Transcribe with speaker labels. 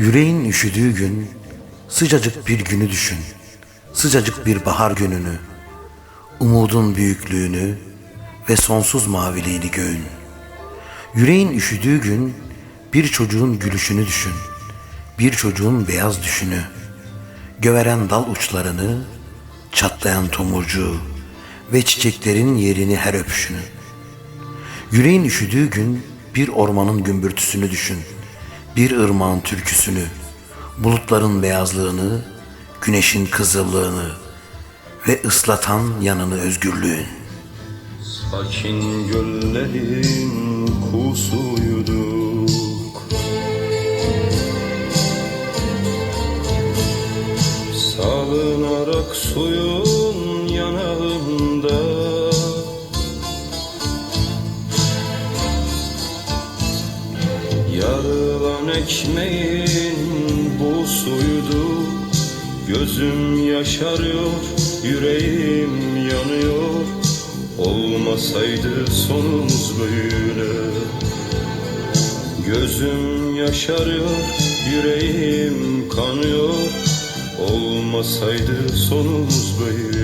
Speaker 1: Yüreğin üşüdüğü gün sıcacık bir günü düşün. Sıcacık bir bahar gününü. Umudun büyüklüğünü ve sonsuz maviliğini göğün. Yüreğin üşüdüğü gün bir çocuğun gülüşünü düşün. Bir çocuğun beyaz düşünü. Göveren dal uçlarını, çatlayan tomurcuğu ve çiçeklerin yerini her öpüşünü. Yüreğin üşüdüğü gün bir ormanın gümbürtüsünü düşün. Bir ırmağın türküsünü, bulutların beyazlığını, güneşin kızıllığını ve ıslatan yanını özgürlüğün.
Speaker 2: Sakin göllerin kusuyduk Salınarak suyun yanağında Yarılan ekmeğin bu suydu Gözüm yaşarıyor, yüreğim yanıyor. Olmasaydı sonumuz böyle. Gözüm yaşarıyor, yüreğim kanıyor. Olmasaydı sonumuz böyle